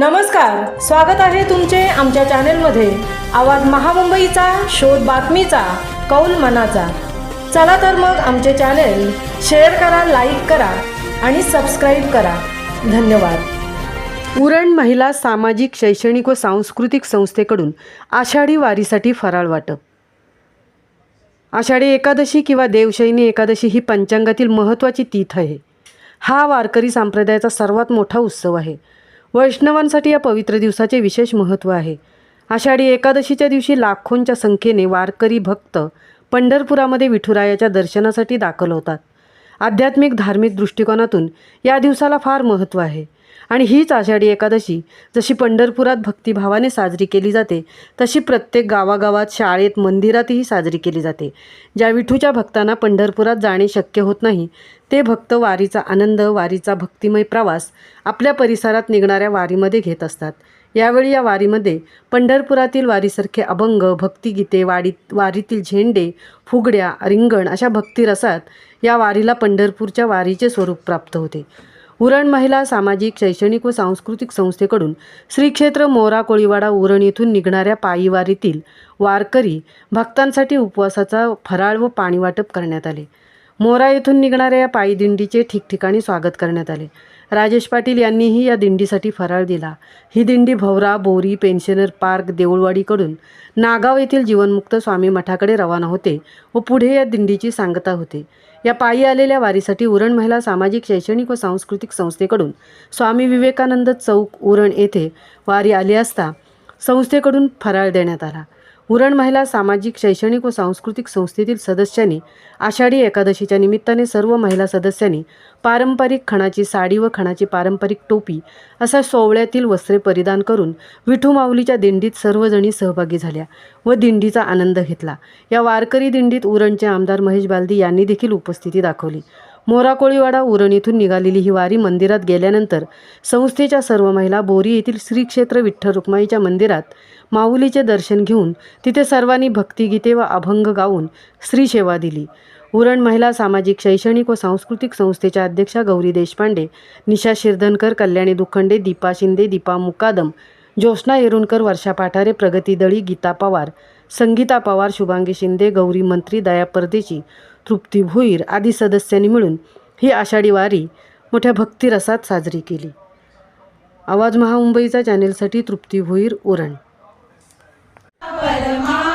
नमस्कार स्वागत आहे तुमचे आमच्या चॅनेलमध्ये. आवाज महामुंबईचा शोध बातमीचा कौल मनाचा. चला तर मग आमचे चॅनेल शेअर करा लाईक करा आणि सबस्क्राईब करा. धन्यवाद. उरण महिला सामाजिक शैक्षणिक व सांस्कृतिक संस्थेकडून आषाढी वारीसाठी फराळ वाटप. आषाढी एकादशी किंवा देवशयनी एकादशी ही पंचांगातील महत्त्वाची तीथ आहे. हा वारकरी संप्रदायाचा सर्वात मोठा उत्सव आहे. वैष्णवांसाठी या पवित्र दिवसाचे विशेष महत्त्व आहे. आषाढी एकादशीच्या दिवशी लाखोंच्या संख्येने वारकरी भक्त पंढरपुरामध्ये विठुरायाच्या दर्शनासाठी दाखल होतात. आध्यात्मिक धार्मिक दृष्टिकोनातून या दिवसाला फार महत्त्व आहे. आणि हीच आषाढी एकादशी जशी पंढरपुरात भक्तिभावाने साजरी केली जाते तशी प्रत्येक गावागावात शाळेत मंदिरातही साजरी केली जाते. ज्या विठूच्या भक्तांना पंढरपुरात जाणे शक्य होत नाही ते भक्त वारीचा आनंद वारीचा भक्तिमय प्रवास आपल्या परिसरात निघणाऱ्या वारीमध्ये घेत असतात. यावेळी या वारीमध्ये पंढरपुरातील वारीसारखे अभंग भक्तिगीते वाडी वारीतील झेंडे फुगड्या रिंगण अशा भक्तिरसात या वारीला पंढरपूरच्या वारीचे स्वरूप प्राप्त होते. उरण महिला सामाजिक शैक्षणिक व सांस्कृतिक संस्थेकडून श्री क्षेत्र मोरा कोळीवाडा उरण येथून निघणाऱ्या पायीवारीतील वारकरी भक्तांसाठी उपवासाचा फराळ व पाणी वाटप करण्यात आले. मोरा येथून निघणाऱ्या या पायी दिंडीचे ठिकठिकाणी स्वागत करण्यात आले. राजेश पाटील यांनीही या दिंडीसाठी फराळ दिला ही दिंडी भवरा बोरी पेन्शनर पार्क देऊळवाडीकडून नागाव येथील जीवनमुक्त स्वामी मठाकडे रवाना होते व पुढे या दिंडीची सांगता होते. या पायी आलेल्या वारीसाठी उरण महिला सामाजिक शैक्षणिक व सांस्कृतिक संस्थेकडून स्वामी विवेकानंद चौक उरण येथे वारी आली असता संस्थेकडून फराळ देण्यात आला. उरण महिला सामाजिक शैक्षणिक व सांस्कृतिक संस्थेतील सदस्यांनी आषाढी एकादशीच्या निमित्ताने सर्व महिला सदस्यांनी पारंपरिक खणाची साडी व खणाची पारंपरिक टोपी असा सोवळ्यातील वस्त्रे परिधान करून विठू माऊलीच्या दिंडीत सर्वजणी सहभागी झाल्या व दिंडीचा आनंद घेतला. या वारकरी दिंडीत उरणचे आमदार महेश बालदी यांनी देखील उपस्थिती दाखवली. मोरा कोळीवाडा उरण येथून निघालेली ही वारी मंदिरात गेल्यानंतर संस्थेच्या सर्व महिला बोरी येथील श्री क्षेत्र विठ्ठल रुक्माईच्या मंदिरात माऊलीचे दर्शन घेऊन तिथे सर्वांनी भक्तिगीते व अभंग गाऊन स्त्रीसेवा दिली. उरण महिला सामाजिक शैक्षणिक व सांस्कृतिक संस्थेच्या अध्यक्षा गौरी देशपांडे निशा शिरधनकर कल्याणी दुखंडे दीपा शिंदे दीपा मुकादम ज्योत्स्ना येरुणकर वर्षा पाठारे प्रगती दळी गीता पवार संगीता पवार शुभांगी शिंदे गौरी मंत्री दया परदेशी तृप्ती भुईर आदी सदस्यांनी मिळून ही आषाढी वारी मोठ्या भक्तिरसात साजरी केली. आवाज महामुंबईचा चॅनेलसाठी तृप्ती भुईर उरण. Paramatma.